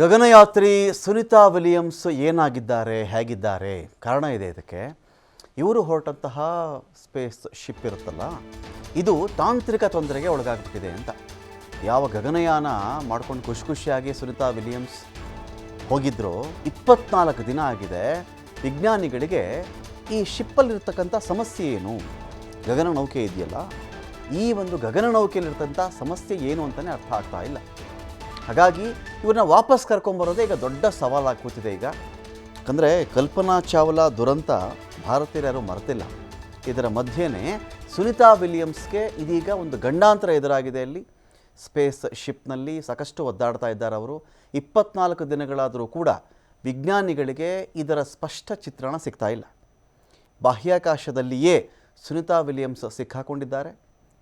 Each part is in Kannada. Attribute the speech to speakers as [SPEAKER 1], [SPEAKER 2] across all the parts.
[SPEAKER 1] ಗಗನಯಾತ್ರಿ ಸುನಿತಾ ವಿಲಿಯಮ್ಸ್ ಏನಾಗಿದ್ದಾರೆ, ಹೇಗಿದ್ದಾರೆ? ಕಾರಣ ಇದೆ ಇದಕ್ಕೆ. ಇವರು ಹೊರಟಂತಹ ಸ್ಪೇಸ್ ಶಿಪ್ ಇರುತ್ತಲ್ಲ, ಇದು ತಾಂತ್ರಿಕ ತೊಂದರೆಗೆ ಒಳಗಾಗ್ಬಿಟ್ಟಿದೆ ಅಂತ. ಯಾವ ಗಗನಯಾನ ಮಾಡ್ಕೊಂಡು ಖುಷಿ ಖುಷಿಯಾಗಿ ಸುನಿತಾ ವಿಲಿಯಮ್ಸ್ ಹೋಗಿದ್ರು, ಇಪ್ಪತ್ನಾಲ್ಕು ದಿನ ಆಗಿದೆ, ವಿಜ್ಞಾನಿಗಳಿಗೆ ಈ ಶಿಪ್ಪಲ್ಲಿರ್ತಕ್ಕಂಥ ಸಮಸ್ಯೆ ಏನು? ಗಗನನೌಕೆ ಇದೆಯಲ್ಲ, ಈ ಒಂದು ಗಗನನೌಕೆಯಲ್ಲಿರ್ತಂಥ ಸಮಸ್ಯೆ ಏನು ಅಂತಲೇ ಅರ್ಥ ಆಗ್ತಾ ಇಲ್ಲ. ಹಾಗಾಗಿ ಇವ್ರನ್ನ ವಾಪಸ್ ಕರ್ಕೊಂಬರೋದೇ ಈಗ ದೊಡ್ಡ ಸವಾಲಾಗಿ ಕೂತಿದೆ ಈಗ. ಯಾಕಂದರೆ ಕಲ್ಪನಾ ಚಾವ್ಲಾ ದುರಂತ ಭಾರತೀಯರು ಯಾರೂ ಮರೆತಿಲ್ಲ. ಇದರ ಮಧ್ಯೆನೇ ಸುನಿತಾ ವಿಲಿಯಮ್ಸ್ಗೆ ಇದೀಗ ಒಂದು ಗಂಡಾಂತರ ಎದುರಾಗಿದೆ ಅಲ್ಲಿ. ಸ್ಪೇಸ್ ಶಿಪ್ನಲ್ಲಿ ಸಾಕಷ್ಟು ಒದ್ದಾಡ್ತಾ ಇದ್ದಾರೆ ಅವರು. ಇಪ್ಪತ್ನಾಲ್ಕು ದಿನಗಳಾದರೂ ಕೂಡ ವಿಜ್ಞಾನಿಗಳಿಗೆ ಇದರ ಸ್ಪಷ್ಟ ಚಿತ್ರಣ ಸಿಗ್ತಾ ಇಲ್ಲ. ಬಾಹ್ಯಾಕಾಶದಲ್ಲಿಯೇ ಸುನಿತಾ ವಿಲಿಯಮ್ಸ್ ಸಿಕ್ಕಾಕೊಂಡಿದ್ದಾರೆ.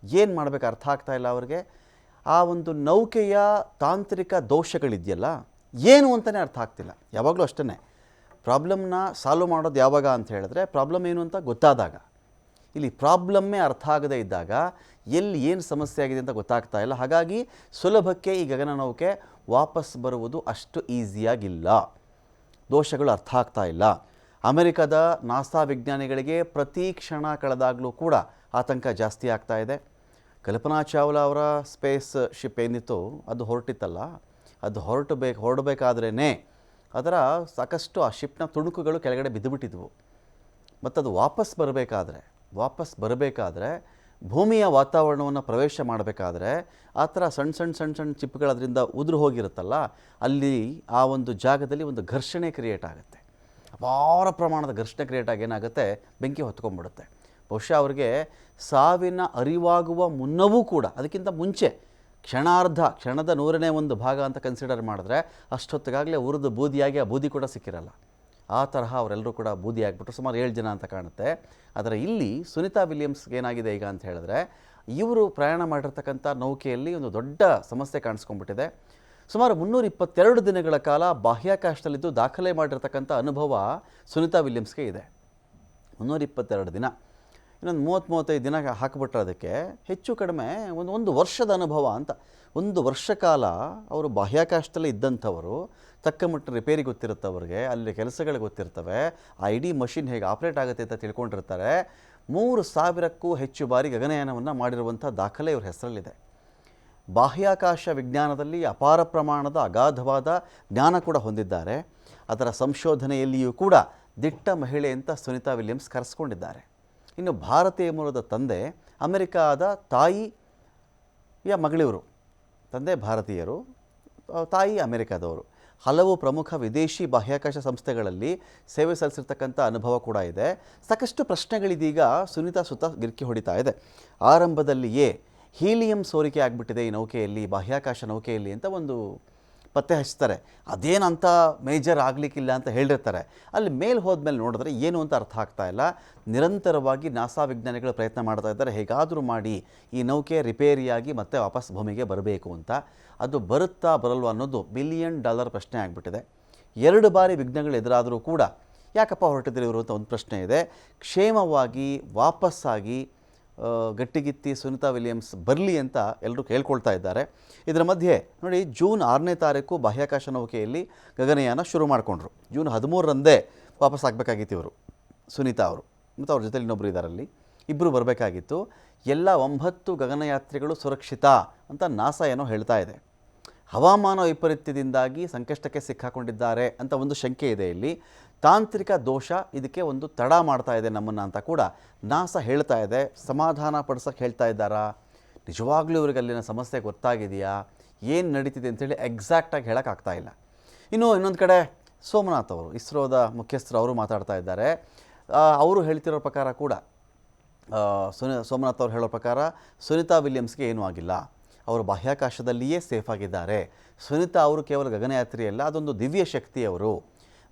[SPEAKER 1] ಏನು ಮಾಡಬೇಕು ಅರ್ಥ ಆಗ್ತಾ ಇಲ್ಲ ಅವ್ರಿಗೆ. ಆ ಒಂದು ನೌಕೆಯ ತಾಂತ್ರಿಕ ದೋಷಗಳಿದೆಯಲ್ಲ, ಏನು ಅಂತಲೇ ಅರ್ಥ ಆಗ್ತಿಲ್ಲ. ಯಾವಾಗಲೂ ಅಷ್ಟೇ ಪ್ರಾಬ್ಲಮ್ನ ಸಾಲ್ವ್ ಮಾಡೋದು ಯಾವಾಗ ಅಂತ ಹೇಳಿದ್ರೆ, ಪ್ರಾಬ್ಲಮ್ ಏನು ಅಂತ ಗೊತ್ತಾದಾಗ. ಇಲ್ಲಿ ಪ್ರಾಬ್ಲಮ್ಮೇ ಅರ್ಥ ಆಗದೇ ಇದ್ದಾಗ ಎಲ್ಲಿ ಏನು ಸಮಸ್ಯೆ ಆಗಿದೆ ಅಂತ ಗೊತ್ತಾಗ್ತಾ ಇಲ್ಲ. ಹಾಗಾಗಿ ಸುಲಭಕ್ಕೆ ಈ ಗಗನನೌಕೆ ವಾಪಸ್ ಬರುವುದು ಅಷ್ಟು ಈಸಿಯಾಗಿಲ್ಲ. ದೋಷಗಳು ಅರ್ಥ ಆಗ್ತಾ ಇಲ್ಲ. ಅಮೆರಿಕದ ನಾಸಾ ವಿಜ್ಞಾನಿಗಳಿಗೆ ಪ್ರತಿ ಕ್ಷಣ ಕಳೆದಾಗಲೂ ಕೂಡ ಆತಂಕ ಜಾಸ್ತಿ ಆಗ್ತಾ ಇದೆ. ಕಲ್ಪನಾ ಚಾವ್ಲಾ ಅವರ ಸ್ಪೇಸ್ ಶಿಪ್ ಏನಿತ್ತು ಅದು ಹೊರಟಿತ್ತಲ್ಲ, ಅದು ಹೊರಟು ಬೇಕು ಹೊರಡಬೇಕಾದ್ರೇ ಅದರ ಸಾಕಷ್ಟು ಆ ಶಿಪ್ನ ತುಣುಕುಗಳು ಕೆಳಗಡೆ ಬಿದ್ದುಬಿಟ್ಟಿದ್ವು. ಮತ್ತು ಅದು ವಾಪಸ್ ಬರಬೇಕಾದ್ರೆ ವಾಪಸ್ ಬರಬೇಕಾದ್ರೆ ಭೂಮಿಯ ವಾತಾವರಣವನ್ನು ಪ್ರವೇಶ ಮಾಡಬೇಕಾದ್ರೆ ಆ ಥರ ಸಣ್ಣ ಸಣ್ಣ ಸಣ್ಣ ಸಣ್ಣ ಚಿಪ್ಗಳು ಅದರಿಂದ ಉದುರು ಹೋಗಿರುತ್ತಲ್ಲ, ಅಲ್ಲಿ ಆ ಒಂದು ಜಾಗದಲ್ಲಿ ಒಂದು ಘರ್ಷಣೆ ಕ್ರಿಯೇಟ್ ಆಗುತ್ತೆ. ಅಪಾರ ಪ್ರಮಾಣದ ಘರ್ಷಣೆ ಕ್ರಿಯೇಟ್ ಆಗಿ ಏನಾಗುತ್ತೆ? ಬೆಂಕಿ ಹೊತ್ಕೊಂಡ್ಬಿಡುತ್ತೆ. ಬಹುಶಃ ಅವರಿಗೆ ಸಾವಿನ ಅರಿವಾಗುವ ಮುನ್ನವೂ ಕೂಡ, ಅದಕ್ಕಿಂತ ಮುಂಚೆ ಕ್ಷಣಾರ್ಧ, ಕ್ಷಣದ ನೂರನೇ ಒಂದು ಭಾಗ ಅಂತ ಕನ್ಸಿಡರ್ ಮಾಡಿದ್ರೆ ಅಷ್ಟೊತ್ತಿಗಾಗಲೇ ಉರಿದು ಬೂದಿಯಾಗಿ ಆ ಬೂದಿ ಕೂಡ ಸಿಕ್ಕಿರಲ್ಲ. ಆ ತರಹ ಅವರೆಲ್ಲರೂ ಕೂಡ ಬೂದಿ ಆಗಿಬಿಟ್ರು, ಸುಮಾರು ಏಳು ಜನ ಅಂತ ಕಾಣುತ್ತೆ. ಆದರೆ ಇಲ್ಲಿ ಸುನಿತಾ ವಿಲಿಯಮ್ಸ್ಗೆ ಏನಾಗಿದೆ ಈಗ ಅಂತ ಹೇಳಿದ್ರೆ, ಇವರು ಪ್ರಯಾಣ ಮಾಡಿರ್ತಕ್ಕಂಥ ನೌಕೆಯಲ್ಲಿ ಒಂದು ದೊಡ್ಡ ಸಮಸ್ಯೆ ಕಾಣಿಸ್ಕೊಂಡ್ಬಿಟ್ಟಿದೆ. ಸುಮಾರು ಮುನ್ನೂರ ಇಪ್ಪತ್ತೆರಡು ದಿನಗಳ ಕಾಲ ಬಾಹ್ಯಾಕಾಶದಲ್ಲಿದ್ದು ದಾಖಲೆ ಮಾಡಿರ್ತಕ್ಕಂಥ ಅನುಭವ ಸುನಿತಾ ವಿಲಿಯಮ್ಸ್ಗೆ ಇದೆ. ಮುನ್ನೂರ ಇಪ್ಪತ್ತೆರಡು ದಿನ. ಇನ್ನೊಂದು ಮೂವತ್ತು ಮೂವತ್ತೈದು ದಿನ ಹಾಕಿಬಿಟ್ರೆ ಅದಕ್ಕೆ ಹೆಚ್ಚು ಕಡಿಮೆ ಒಂದು ಒಂದು ವರ್ಷದ ಅನುಭವ ಅಂತ. ಒಂದು ವರ್ಷ ಕಾಲ ಅವರು ಬಾಹ್ಯಾಕಾಶದಲ್ಲೇ ಇದ್ದಂಥವರು, ತಕ್ಕ ಮಟ್ಟ ರಿಪೇರಿ ಗೊತ್ತಿರುತ್ತೆ ಅವ್ರಿಗೆ ಅಲ್ಲಿ ಕೆಲಸಗಳು ಗೊತ್ತಿರ್ತವೆ, ಆ ಇಡೀ ಮಷಿನ್ ಹೇಗೆ ಆಪ್ರೇಟ್ ಆಗುತ್ತೆ ಅಂತ ತಿಳ್ಕೊಂಡಿರ್ತಾರೆ. ಮೂರು ಸಾವಿರಕ್ಕೂ ಹೆಚ್ಚು ಬಾರಿ ಗಗನಯಾನವನ್ನು ಮಾಡಿರುವಂಥ ದಾಖಲೆ ಇವ್ರ ಹೆಸರಲ್ಲಿದೆ. ಬಾಹ್ಯಾಕಾಶ ವಿಜ್ಞಾನದಲ್ಲಿ ಅಪಾರ ಪ್ರಮಾಣದ ಅಗಾಧವಾದ ಜ್ಞಾನ ಕೂಡ ಹೊಂದಿದ್ದಾರೆ. ಅದರ ಸಂಶೋಧನೆಯಲ್ಲಿಯೂ ಕೂಡ ದಿಟ್ಟ ಮಹಿಳೆ ಅಂತ ಸುನಿತಾ ವಿಲಿಯಮ್ಸ್ ಕರೆಸ್ಕೊಂಡಿದ್ದಾರೆ. ಇನ್ನು ಭಾರತೀಯ ಮೂಲದ ತಂದೆ, ಅಮೆರಿಕಾದ ತಾಯಿಯ ಮಗಳಿವರು, ತಂದೆ ಭಾರತೀಯರು ತಾಯಿ ಅಮೆರಿಕಾದವರು. ಹಲವು ಪ್ರಮುಖ ವಿದೇಶಿ ಬಾಹ್ಯಾಕಾಶ ಸಂಸ್ಥೆಗಳಲ್ಲಿ ಸೇವೆ ಸಲ್ಲಿಸಿರ್ತಕ್ಕಂಥ ಅನುಭವ ಕೂಡ ಇದೆ. ಸಾಕಷ್ಟು ಪ್ರಶ್ನೆಗಳಿದೀಗ ಸುನೀತಾ ಸುತ್ತ ಗಿರ್ಕಿ ಹೊಡಿತಾ ಇದೆ. ಆರಂಭದಲ್ಲಿಯೇ ಹೀಲಿಯಂ ಸೋರಿಕೆ ಆಗಿಬಿಟ್ಟಿದೆ ಈ ನೌಕೆಯಲ್ಲಿ, ಬಾಹ್ಯಾಕಾಶ ನೌಕೆಯಲ್ಲಿ ಅಂತ ಒಂದು ಪತ್ತೆ ಹಚ್ತಾರೆ. ಅದೇನಂತ ಮೇಜರ್ ಆಗಲಿಕ್ಕಿಲ್ಲ ಅಂತ ಹೇಳಿರ್ತಾರೆ ಅಲ್ಲಿ ಮೇಲೆ ಹೋದ್ಮೇಲೆ ನೋಡಿದ್ರೆ ಏನು ಅಂತ ಅರ್ಥ ಆಗ್ತಾ ಇಲ್ಲ. ನಿರಂತರವಾಗಿ ನಾಸಾ ವಿಜ್ಞಾನಿಗಳು ಪ್ರಯತ್ನ ಮಾಡ್ತಾ ಇದ್ದಾರೆ. ಹೇಗಾದರೂ ಮಾಡಿ ಈ ನೌಕೆ ರಿಪೇರಿಯಾಗಿ ಮತ್ತೆ ವಾಪಸ್ ಭೂಮಿಗೆ ಬರಬೇಕು ಅಂತ. ಅದು ಬರುತ್ತಾ ಬರಲ್ವಾ ಅನ್ನೋದು ಬಿಲಿಯನ್ ಡಾಲರ್ ಪ್ರಶ್ನೆ ಆಗಿಬಿಟ್ಟಿದೆ. ಎರಡು ಬಾರಿ ವಿಘ್ನಗಳು ಎದುರಾದರೂ ಕೂಡ ಯಾಕಪ್ಪ ಹೊರಟಿದ್ರೆ ಇವರು ಅಂತ ಒಂದು ಪ್ರಶ್ನೆ ಇದೆ. ಕ್ಷೇಮವಾಗಿ, ವಾಪಸ್ಸಾಗಿ ಗಟ್ಟಿಗಿತ್ತಿ ಸುನಿತಾ ವಿಲಿಯಮ್ಸ್ ಬರಲಿ ಅಂತ ಎಲ್ಲರೂ ಕೇಳ್ಕೊಳ್ತಾ ಇದ್ದಾರೆ. ಇದರ ಮಧ್ಯೆ ನೋಡಿ, ಜೂನ್ ಆರನೇ ತಾರೀಕು ಬಾಹ್ಯಾಕಾಶ ನೌಕೆಯಲ್ಲಿ ಗಗನಯಾನ ಶುರು ಮಾಡಿಕೊಂಡ್ರು. ಜೂನ್ ಹದಿಮೂರರಂದೇ ವಾಪಸ್ ಆಗಬೇಕಾಗಿತ್ತು ಇವರು, ಸುನೀತಾ ಅವರು. ಮತ್ತು ಅವ್ರ ಜೊತೆಲಿ ಇನ್ನೊಬ್ಬರು ಇದ್ದಾರಲ್ಲಿ ಇಬ್ಬರು ಬರಬೇಕಾಗಿತ್ತು. ಎಲ್ಲ ಒಂಬತ್ತು ಗಗನಯಾತ್ರಿಗಳು ಸುರಕ್ಷಿತ ಅಂತ ನಾಸಾ ಏನೋ ಹೇಳ್ತಾ ಇದೆ. ಹವಾಮಾನ ವೈಪರೀತ್ಯದಿಂದಾಗಿ ಸಂಕಷ್ಟಕ್ಕೆ ಸಿಕ್ಕಾಕೊಂಡಿದ್ದಾರೆ ಅಂತ ಒಂದು ಶಂಕೆ ಇದೆ ಇಲ್ಲಿ. ತಾಂತ್ರಿಕ ದೋಷ ಇದಕ್ಕೆ ಒಂದು ತಡ ಮಾಡ್ತಾ ಇದೆ ನಮ್ಮನ್ನು ಅಂತ ಕೂಡ ನಾಸ ಹೇಳ್ತಾ ಇದೆ. ಸಮಾಧಾನ ಪಡಿಸೋಕ್ಕೆ ಹೇಳ್ತಾ ಇದ್ದಾರಾ? ನಿಜವಾಗ್ಲೂ ಇವ್ರಿಗೆ ಅಲ್ಲಿನ ಸಮಸ್ಯೆ ಗೊತ್ತಾಗಿದೆಯಾ? ಏನು ನಡೀತಿದೆ ಅಂತೇಳಿ ಎಕ್ಸಾಕ್ಟಾಗಿ ಹೇಳೋಕ್ಕಾಗ್ತಾ ಇಲ್ಲ. ಇನ್ನು ಇನ್ನೊಂದು ಕಡೆ ಸೋಮನಾಥ್ ಅವರು, ಇಸ್ರೋದ ಮುಖ್ಯಸ್ಥರು ಅವರು ಮಾತಾಡ್ತಾ ಇದ್ದಾರೆ. ಅವರು ಹೇಳ್ತಿರೋ ಪ್ರಕಾರ ಕೂಡ ಸುನಿ, ಸೋಮನಾಥ್ ಅವರು ಹೇಳೋ ಪ್ರಕಾರ ಸುನಿತಾ ವಿಲಿಯಮ್ಸ್ಗೆ ಏನೂ ಆಗಿಲ್ಲ. ಅವರು ಬಾಹ್ಯಾಕಾಶದಲ್ಲಿಯೇ ಸೇಫ್ ಆಗಿದ್ದಾರೆ. ಸುನಿತಾ ಅವರು ಕೇವಲ ಗಗನಯಾತ್ರಿಯಲ್ಲ, ಅದೊಂದು ದಿವ್ಯ ಶಕ್ತಿ ಅವರು.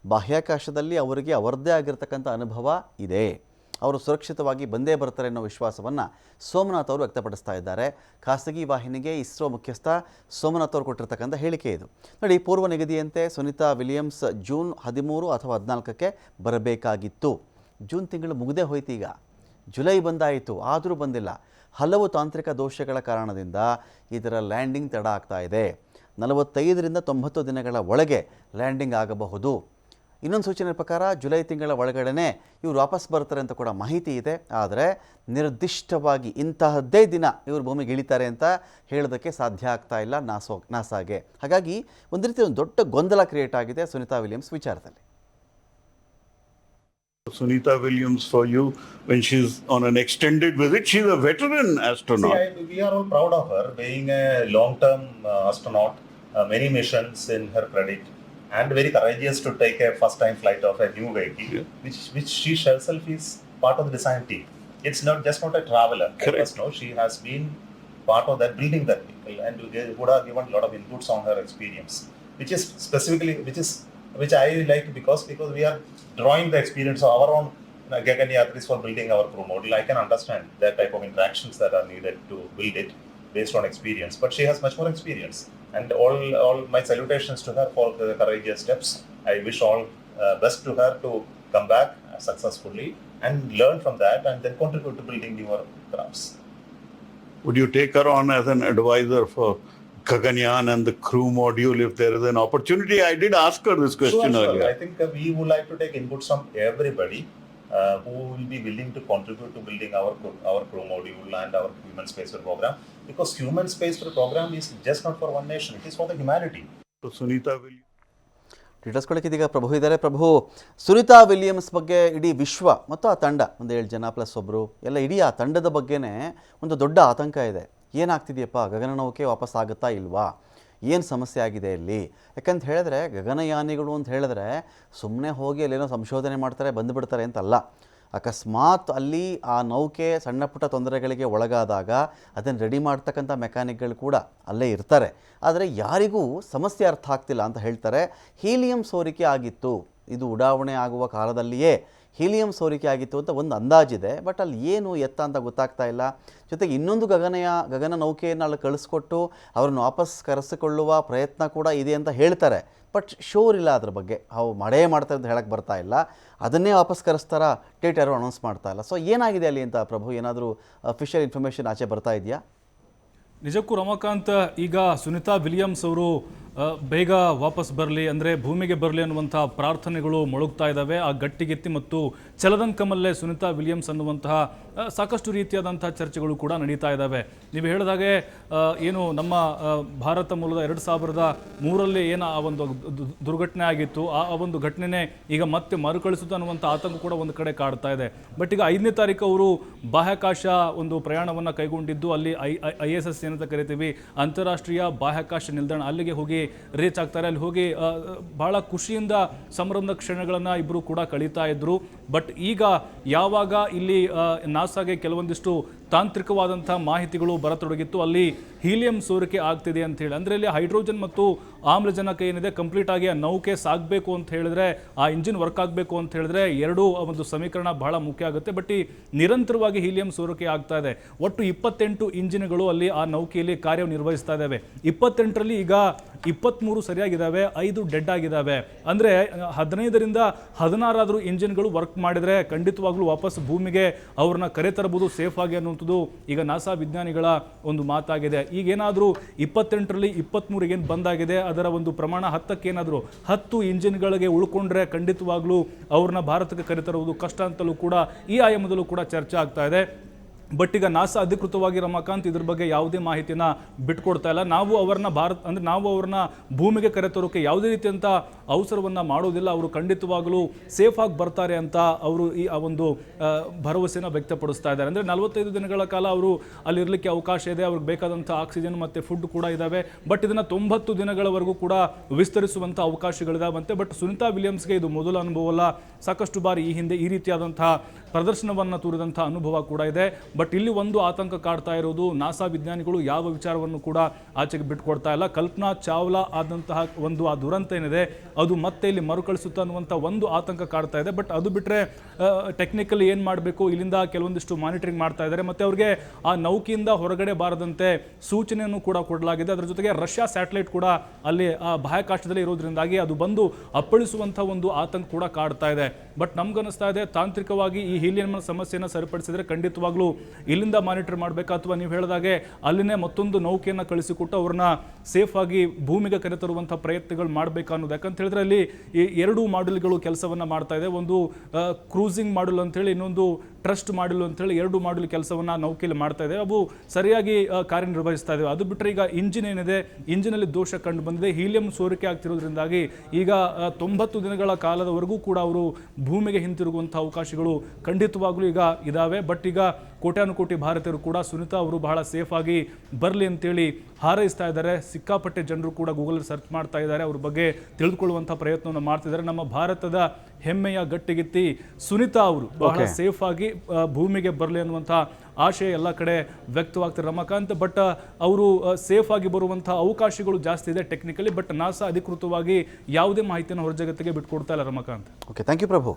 [SPEAKER 1] ಬಾಹ್ಯಾಕಾಶದಲ್ಲಿ ಅವರಿಗೆ ಅವರದ್ದೇ ಆಗಿರತಕ್ಕಂಥ ಅನುಭವ ಇದೆ. ಅವರು ಸುರಕ್ಷಿತವಾಗಿ ಬಂದೇ ಬರ್ತಾರೆ ಅನ್ನೋ ವಿಶ್ವಾಸವನ್ನು ಸೋಮನಾಥ್ ಅವರು ವ್ಯಕ್ತಪಡಿಸ್ತಾ ಇದ್ದಾರೆ. ಖಾಸಗಿ ವಾಹಿನಿಗೆ ಇಸ್ರೋ ಮುಖ್ಯಸ್ಥ ಸೋಮನಾಥ್ ಅವರು ಕೊಟ್ಟಿರ್ತಕ್ಕಂಥ ಹೇಳಿಕೆ ಇದು. ನೋಡಿ, ಪೂರ್ವ ನಿಗದಿಯಂತೆ ಸುನಿತಾ ವಿಲಿಯಮ್ಸ್ ಜೂನ್ ಹದಿಮೂರು ಅಥವಾ ಹದಿನಾಲ್ಕಕ್ಕೆ ಬರಬೇಕಾಗಿತ್ತು. ಜೂನ್ ತಿಂಗಳು ಮುಗಿದೇ ಹೋಯ್ತು ಈಗ. ಜುಲೈ ಬಂದಾಯಿತು, ಆದರೂ ಬಂದಿಲ್ಲ. ಹಲವು ತಾಂತ್ರಿಕ ದೋಷಗಳ ಕಾರಣದಿಂದ ಇದರ ಲ್ಯಾಂಡಿಂಗ್ ತಡ ಆಗ್ತಾ ಇದೆ. ನಲವತ್ತೈದರಿಂದ ತೊಂಬತ್ತು ದಿನಗಳ ಒಳಗೆ ಲ್ಯಾಂಡಿಂಗ್ ಆಗಬಹುದು. ಇನ್ನೊಂದು ಸೂಚನೆ ಪ್ರಕಾರ ಜುಲೈ ತಿಂಗಳ ಒಳಗಡೆ ಇವರು ವಾಪಸ್ ಬರ್ತಾರೆ ಅಂತ ಕೂಡ ಮಾಹಿತಿ ಇದೆ ಆದರೆ ನಿರ್ದಿಷ್ಟವಾಗಿ ಇಂತಹದ್ದೇ ದಿನ ಇವರು ಭೂಮಿಗೆ ಇಳಿತಾರೆ ಅಂತ ಹೇಳೋದಕ್ಕೆ ಸಾಧ್ಯ ಆಗ್ತಾ ಇಲ್ಲ ನಾಸೋ ನಾಸಾಗೆ ಹಾಗಾಗಿ ಒಂದು ರೀತಿ ಒಂದು ದೊಡ್ಡ ಗೊಂದಲ ಕ್ರಿಯೇಟ್ ಆಗಿದೆ ಸುನಿತಾ ವಿಲಿಯಮ್ಸ್ ವಿಚಾರದಲ್ಲಿ
[SPEAKER 2] Sunita Williams for you when she's on an extended visit. She's a veteran astronaut. See.
[SPEAKER 3] I, we are all proud of her being a long-term uh, astronaut, uh, many missions in her credit, and very courageous to take a first-time flight of a new vehicle,
[SPEAKER 2] Yeah.
[SPEAKER 3] which which she herself is part of the design team. It's not just not a traveler.
[SPEAKER 2] Correct.
[SPEAKER 3] know she has been part of that building that vehicle, and would have given a lot of inputs on her experience, which is specifically which is which I like because because we are drawing the experience of our own Gaganyatris for building our pro model. I can understand that type of interactions that are needed to build it based on experience. But she has much more experience, and all all my salutations to her for the courageous steps. I wish all uh, best to her to come back successfully and learn from that, and then contribute to building newer crafts.
[SPEAKER 2] Would you take her on as an advisor for Gaganyaan and the crew module if there is an opportunity? I did ask her this question
[SPEAKER 3] Sure, sure.
[SPEAKER 2] earlier.
[SPEAKER 3] I think uh, we would like to take inputs from everybody uh, who will be willing to contribute to building our our crew module and our human spaceway program. Because human spaceway program is just not for one nation; it is for the humanity.
[SPEAKER 2] So Sunita will
[SPEAKER 1] details ಕೊಡೋಕೆ ಇದೀಗ ಪ್ರಭು ಇದ್ದಾರೆ ಪ್ರಭು ಸುನಿತಾ ವಿಲಿಯಮ್ಸ್ ಬಗ್ಗೆ ಇಡೀ ವಿಶ್ವ ಮತ್ತು ಆ ತಂಡ ಒಂದು ಏಳು ಜನ ಪ್ಲಸ್ ಒಬ್ಬರು ಎಲ್ಲ ಇಡೀ ಆ ತಂಡದ ಬಗ್ಗೆನೇ ಒಂದು ದೊಡ್ಡ ಆತಂಕ ಇದೆ ಏನಾಗ್ತಿದೆಯಪ್ಪ ಗಗನನೌಕೆ ವಾಪಸ್ ಆಗುತ್ತಾ ಇಲ್ವಾ ಏನು ಸಮಸ್ಯೆ ಆಗಿದೆ ಇಲ್ಲಿ? ಯಾಕಂತ ಹೇಳಿದ್ರೆ ಗಗನಯಾನಿಗಳು ಅಂತ ಹೇಳಿದ್ರೆ ಸುಮ್ಮನೆ ಹೋಗಿ ಅಲ್ಲೇನೋ ಸಂಶೋಧನೆ ಮಾಡ್ತಾರೆ, ಬಂದುಬಿಡ್ತಾರೆ ಅಂತಲ್ಲ. ಅಕಸ್ಮಾತ್ ಅಲ್ಲಿ ಆ ನೌಕೆ ಸಣ್ಣ ಪುಟ್ಟ ತೊಂದರೆಗಳಿಗೆ ಒಳಗಾದಾಗ ಅದನ್ನು ರೆಡಿ ಮಾಡ್ತಕ್ಕಂಥ ಮೆಕ್ಯಾನಿಕ್ಗಳು ಕೂಡ ಅಲ್ಲೇ ಇರ್ತಾರೆ. ಆದರೆ ಯಾರಿಗೂ ಸಮಸ್ಯೆ ಅರ್ಥ ಆಗ್ತಿಲ್ಲ ಅಂತ ಹೇಳ್ತಾರೆ. ಹೀಲಿಯಂ ಸೋರಿಕೆ ಆಗಿತ್ತು. ಇದು ಉಡಾವಣೆ ಆಗುವ ಕಾಲದಲ್ಲಿಯೇ ಹೀಲಿಯಂ ಸೋರಿಕೆ ಆಗಿತ್ತು ಅಂತ ಒಂದು ಅಂದಾಜಿದೆ, ಬಟ್ ಅಲ್ಲಿ ಏನು ಎತ್ತ ಅಂತ ಗೊತ್ತಾಗ್ತಾ ಇಲ್ಲ. ಜೊತೆಗೆ ಇನ್ನೊಂದು ಗಗನಯ, ಗಗನ ನೌಕೆಯನ್ನು ಅಲ್ಲಿ ಕಳಿಸ್ಕೊಟ್ಟು ಅವ್ರನ್ನ ವಾಪಸ್ ಕರೆಸಿಕೊಳ್ಳುವ ಪ್ರಯತ್ನ ಕೂಡ ಇದೆ ಅಂತ ಹೇಳ್ತಾರೆ. ಬಟ್ ಶೋರ್ ಇಲ್ಲ ಅದ್ರ ಬಗ್ಗೆ. ಅವು ಮಾಡೇ ಮಾಡ್ತಾರೆ ಅಂತ ಹೇಳಕ್ಕೆ ಬರ್ತಾ ಇಲ್ಲ. ಅದನ್ನೇ ವಾಪಸ್ ಕರೆಸ್ತಾರ? ಡೇಟ್ ಯಾರು ಅನೌನ್ಸ್ ಮಾಡ್ತಾ ಇಲ್ಲ. ಸೊ ಏನಾಗಿದೆ ಅಲ್ಲಿ ಅಂತ ಪ್ರಭು, ಏನಾದರೂ ಅಫಿಷಿಯಲ್ ಇನ್ಫಾರ್ಮೇಷನ್ ಆಚೆ ಬರ್ತಾ ಇದೆಯಾ?
[SPEAKER 4] ನಿಜಕ್ಕೂ ರಮಾಕಾಂತ್, ಈಗ ಸುನಿತಾ ವಿಲಿಯಮ್ಸ್ ಅವರು ಬೇಗ ವಾಪಸ್ ಬರಲಿ, ಅಂದರೆ ಭೂಮಿಗೆ ಬರಲಿ ಅನ್ನುವಂಥ ಪ್ರಾರ್ಥನೆಗಳು ಮೊಳಗ್ತಾ ಇದ್ದಾವೆ ಆ ಗಟ್ಟಿಗೆತ್ತಿ ಮತ್ತು ಚಲದಂಕಮಲ್ಲೇ ಸುನಿತಾ ವಿಲಿಯಮ್ಸ್ ಅನ್ನುವಂತಹ ಸಾಕಷ್ಟು ರೀತಿಯಾದಂತಹ ಚರ್ಚೆಗಳು ಕೂಡ ನಡೀತಾ ಇದ್ದಾವೆ ನೀವು ಹೇಳಿದಾಗೆ ಏನು ನಮ್ಮ ಭಾರತ ಮೂಲದ ಎರಡು ಸಾವಿರದ ಮೂರಲ್ಲಿ ಏನು ಆ ಒಂದು ದುರ್ಘಟನೆ ಆಗಿತ್ತು, ಆ ಒಂದು ಘಟನೆನೇ ಈಗ ಮತ್ತೆ ಮರುಕಳಿಸುತ್ತೆ ಅನ್ನುವಂಥ ಆತಂಕ ಕೂಡ ಒಂದು ಕಡೆ ಕಾಡ್ತಾ ಇದೆ. ಬಟ್ ಈಗ ಐದನೇ ತಾರೀಕು ಅವರು ಬಾಹ್ಯಾಕಾಶ ಒಂದು ಪ್ರಯಾಣವನ್ನು ಕೈಗೊಂಡಿದ್ದು, ಅಲ್ಲಿ ಐ ಐ ಎಸ್ ಎಸ್ ಏನಂತ ಕರಿತೀವಿ, ಅಂತಾರಾಷ್ಟ್ರೀಯ ಬಾಹ್ಯಾಕಾಶ ನಿಲ್ದಾಣ, ಅಲ್ಲಿಗೆ ಹೋಗಿ ರೀಚ್ ಆಗ್ತಾರೆ. ಅಲ್ಲಿ ಹೋಗಿ ಬಹಳ ಖುಷಿಯಿಂದ ಸಂಭ್ರಮದ ಕ್ಷಣಗಳನ್ನು ಇಬ್ಬರು ಕೂಡ ಕಳೀತಾ ಇದ್ರು. ಬಟ್ ಈಗ ಯಾವಾಗ ಇಲ್ಲಿ ನಾಸಾಗೆ ಕೆಲವೊಂದಿಷ್ಟು ತಾಂತ್ರಿಕವಾದಂತಹ ಮಾಹಿತಿಗಳು ಬರತೊಡಗಿತ್ತು. ಅಲ್ಲಿ ಹೀಲಿಯಂ ಸೋರಿಕೆ ಆಗ್ತಿದೆ ಅಂತ ಹೇಳಿ. ಅಂದರೆ ಇಲ್ಲಿ ಹೈಡ್ರೋಜನ್ ಮತ್ತು ಆಮ್ಲಜನಕ ಏನಿದೆ, ಕಂಪ್ಲೀಟ್ ಆಗಿ ಆ ನೌಕೆ ಸಾಗಬೇಕು ಅಂತ ಹೇಳಿದ್ರೆ, ಆ ಇಂಜಿನ್ ವರ್ಕ್ ಆಗಬೇಕು ಅಂತ ಹೇಳಿದ್ರೆ ಎರಡೂ ಒಂದು ಸಮೀಕರಣ ಬಹಳ ಮುಖ್ಯ ಆಗುತ್ತೆ. ಬಟ್ ಈ ನಿರಂತರವಾಗಿ ಹೀಲಿಯಂ ಸೋರಿಕೆ ಆಗ್ತಾ ಇದೆ. ಒಟ್ಟು ಇಪ್ಪತ್ತೆಂಟು ಇಂಜಿನ್ಗಳು ಅಲ್ಲಿ ಆ ನೌಕೆಯಲ್ಲಿ ಕಾರ್ಯನಿರ್ವಹಿಸ್ತಾ ಇದ್ದಾವೆ ಇಪ್ಪತ್ತೆಂಟರಲ್ಲಿ ಈಗ ಇಪ್ಪತ್ತ್ಮೂರು ಸರಿಯಾಗಿದ್ದಾವೆ ಐದು ಡೆಡ್ ಆಗಿದ್ದಾವೆ ಅಂದರೆ, ಹದಿನೈದರಿಂದ ಹದಿನಾರಾದರೂ ಇಂಜಿನ್ಗಳು ವರ್ಕ್ ಮಾಡಿದರೆ ಖಂಡಿತವಾಗ್ಲೂ ವಾಪಸ್ ಭೂಮಿಗೆ ಅವ್ರನ್ನ ಕರೆತರಬಹುದು ಸೇಫ್ ಆಗಿ ಅನ್ನುವಂಥದ್ದು ಈಗ ನಾಸಾ ವಿಜ್ಞಾನಿಗಳ ಒಂದು ಮಾತಾಗಿದೆ. ಈಗೇನಾದರೂ ಇಪ್ಪತ್ತೆಂಟರಲ್ಲಿ ಇಪ್ಪತ್ತ್ಮೂರಿಗೆ ಏನು ಬಂದಾಗಿದೆ, ಅದರ ಒಂದು ಪ್ರಮಾಣ ಹತ್ತಕ್ಕೇನಾದರೂ ಹತ್ತು ಇಂಜಿನ್ಗಳಿಗೆ ಉಳ್ಕೊಂಡ್ರೆ ಖಂಡಿತವಾಗ್ಲೂ ಅವ್ರನ್ನ ಭಾರತಕ್ಕೆ ಕರೆತರುವುದು ಕಷ್ಟ ಅಂತಲೂ ಕೂಡ ಈ ಆಯಾಮದಲ್ಲೂ ಕೂಡ ಚರ್ಚೆ ಆಗ್ತಾ ಇದೆ. ಬಟ್ ಈಗ ನಾಸಾ ಅಧಿಕೃತವಾಗಿ ರಮಾಕಾಂತ್ ಇದ್ರ ಬಗ್ಗೆ ಯಾವುದೇ ಮಾಹಿತಿನ ಬಿಟ್ಕೊಡ್ತಾ ಇಲ್ಲ. ನಾವು ಅವ್ರನ್ನ ಭಾರತ, ಅಂದರೆ ನಾವು ಅವ್ರನ್ನ ಭೂಮಿಗೆ ಕರೆತರೋಕೆ ಯಾವುದೇ ರೀತಿಯಂತ ಅವಸರವನ್ನ ಮಾಡೋದಿಲ್ಲ, ಅವರು ಖಂಡಿತವಾಗಲೂ ಸೇಫ್ ಆಗಿ ಬರ್ತಾರೆ ಅಂತ ಅವರು ಈ, ಆ ಒಂದು ಭರವಸೆನ ವ್ಯಕ್ತಪಡಿಸ್ತಾ ಇದ್ದಾರೆ. ಅಂದರೆ ನಲವತ್ತೈದು ದಿನಗಳ ಕಾಲ ಅವರು ಅಲ್ಲಿರಲಿಕ್ಕೆ ಅವಕಾಶ ಇದೆ, ಅವ್ರಿಗೆ ಬೇಕಾದಂಥ ಆಕ್ಸಿಜನ್ ಮತ್ತು ಫುಡ್ ಕೂಡ ಇದ್ದಾವೆ ಬಟ್ ಇದನ್ನು ತೊಂಬತ್ತು ದಿನಗಳವರೆಗೂ ಕೂಡ ವಿಸ್ತರಿಸುವಂಥ ಅವಕಾಶಗಳಿದಾವಂತೆ. ಬಟ್ ಸುನಿತಾ ವಿಲಿಯಮ್ಸ್ಗೆ ಇದು ಮೊದಲ ಅನುಭವ ಅಲ್ಲ. ಸಾಕಷ್ಟು ಬಾರಿ ಈ ಹಿಂದೆ ಈ ರೀತಿಯಾದಂಥ ಪ್ರದರ್ಶನವನ್ನು ತೋರಿದಂಥ ಅನುಭವ ಕೂಡ ಇದೆ. ಬಟ್ ಇಲ್ಲಿ ಒಂದು ಆತಂಕ ಕಾಡ್ತಾ ಇರೋದು, ನಾಸಾ ವಿಜ್ಞಾನಿಗಳು ಯಾವ ವಿಚಾರವನ್ನು ಕೂಡ ಆಚೆಗೆ ಬಿಟ್ಕೊಡ್ತಾ ಇಲ್ಲ. ಕಲ್ಪನಾ ಚಾವ್ಲಾ ಆದಂತಹ ಒಂದು ಆ ದುರಂತ ಏನಿದೆ ಅದು ಮತ್ತೆ ಇಲ್ಲಿ ಮರುಕಳಿಸುತ್ತ ಅನ್ನುವಂಥ ಒಂದು ಆತಂಕ ಕಾಡ್ತಾ ಇದೆ. ಬಟ್ ಅದು ಬಿಟ್ಟರೆ ಟೆಕ್ನಿಕಲಿ ಏನು ಮಾಡಬೇಕು? ಇಲ್ಲಿಂದ ಕೆಲವೊಂದಿಷ್ಟು ಮಾನಿಟರಿಂಗ್ ಮಾಡ್ತಾ ಇದ್ದಾರೆ. ಮತ್ತೆ ಅವ್ರಿಗೆ ಆ ನೌಕೆಯಿಂದ ಹೊರಗಡೆ ಬಾರದಂತೆ ಸೂಚನೆಯನ್ನು ಕೂಡ ಕೊಡಲಾಗಿದೆ. ಅದರ ಜೊತೆಗೆ ರಷ್ಯಾ ಸ್ಯಾಟಲೈಟ್ ಕೂಡ ಅಲ್ಲಿ, ಆ, ಬಾಹ್ಯಾಕಾಶದಲ್ಲಿ ಇರೋದ್ರಿಂದಾಗಿ ಅದು ಬಂದು ಅಪ್ಪಳಿಸುವಂಥ ಒಂದು ಆತಂಕ ಕೂಡ ಕಾಡ್ತಾ ಇದೆ. ಬಟ್ ನಮ್ಗನಿಸ್ತಾ ಇದೆ, ತಾಂತ್ರಿಕವಾಗಿ ಈ ಹೀಲಿಯನ್ ಸಮಸ್ಯೆಯನ್ನು ಸರಿಪಡಿಸಿದರೆ ಖಂಡಿತವಾಗ್ಲೂ ಇಲ್ಲಿಂದ ಮಾನಿಟರ್ ಮಾಡಬೇಕು? ಅಥವಾ ನೀವು ಹೇಳಿದಾಗೆ ಅಲ್ಲಿನೇ ಮತ್ತೊಂದು ನೌಕೆಯನ್ನು ಕಳಿಸಿಕೊಟ್ಟು ಅವ್ರನ್ನ ಸೇಫ್ ಆಗಿ ಭೂಮಿಗೆ ಕರೆತರುವಂಥ ಪ್ರಯತ್ನಗಳು ಮಾಡಬೇಕು ಅನ್ನೋದು ಯಾಕಂತ ಹೇಳಿದ್ರೆ ಈ ಎರಡು ಮಾಡ್ಯೂಲ್ಗಳು ಕೆಲಸವನ್ನು ಮಾಡ್ತಾ ಇದೆ. ಒಂದು ಕ್ರೂಸಿಂಗ್ ಮಾಡ್ಯೂಲ್ ಅಂತೇಳಿ ಇನ್ನೊಂದು ಟ್ರಸ್ಟ್ ಮಾಡಲು ಅಂತೇಳಿ ಎರಡು ಮಾಡಲು ಕೆಲಸವನ್ನು ನೌಕೆಯಲ್ಲಿ ಮಾಡ್ತಾ ಇದೆ. ಅವು ಸರಿಯಾಗಿ ಕಾರ್ಯನಿರ್ವಹಿಸ್ತಾ ಇದ್ದಾವೆ ಅದು ಬಿಟ್ಟರೆ ಈಗ ಇಂಜಿನ್ ಏನಿದೆ, ಇಂಜಿನಲ್ಲಿ ದೋಷ ಕಂಡು ಬಂದಿದೆ. ಹೀಲಿಯಂ ಸೋರಿಕೆ ಆಗ್ತಿರೋದ್ರಿಂದಾಗಿ ಈಗ ತೊಂಬತ್ತು ದಿನಗಳ ಕಾಲದವರೆಗೂ ಕೂಡ ಅವರು ಭೂಮಿಗೆ ಹಿಂತಿರುಗುವಂಥ ಅವಕಾಶಗಳು ಖಂಡಿತವಾಗಲೂ ಈಗ ಇದ್ದಾವೆ ಬಟ್ ಈಗ ಕೋಟ್ಯಾನುಕೋಟಿ ಭಾರತೀಯರು ಕೂಡ ಸುನಿತಾ ಅವರು ಬಹಳ ಸೇಫ್ ಆಗಿ ಬರಲಿ ಅಂತೇಳಿ ಹಾರೈಸ್ತಾ ಇದ್ದಾರೆ. ಸಿಕ್ಕಾಪಟ್ಟೆ ಜನರು ಕೂಡ ಗೂಗಲ್ ಸರ್ಚ್ ಮಾಡ್ತಾ ಇದ್ದಾರೆ. ಅವ್ರ ಬಗ್ಗೆ ತಿಳಿದುಕೊಳ್ಳುವಂಥ ಪ್ರಯತ್ನವನ್ನು ಮಾಡ್ತಿದ್ದಾರೆ ನಮ್ಮ ಭಾರತದ ಹೆಮ್ಮೆಯ ಗಟ್ಟಿಗಿತ್ತಿ ಸುನಿತಾ ಅವರು ಬಹಳ ಸೇಫ್ ಆಗಿ ಭೂಮಿಗೆ ಬರಲಿ ಅನ್ನುವಂಥ ಆಶಯ ಎಲ್ಲ ಕಡೆ ವ್ಯಕ್ತವಾಗ್ತಾರೆ ರಮಾಕಾಂತ್. ಬಟ್ ಅವರು ಸೇಫ್ ಆಗಿ ಬರುವಂಥ ಅವಕಾಶಗಳು ಜಾಸ್ತಿ ಇದೆ ಟೆಕ್ನಿಕಲಿ ಬಟ್ ನಾಸಾ ಅಧಿಕೃತವಾಗಿ ಯಾವುದೇ ಮಾಹಿತಿಯನ್ನು ಹೊರ ಜಗತ್ತಿಗೆ ಬಿಟ್ಕೊಡ್ತಾ ಇಲ್ಲ Ramakant.
[SPEAKER 1] Okay thank you Prabhu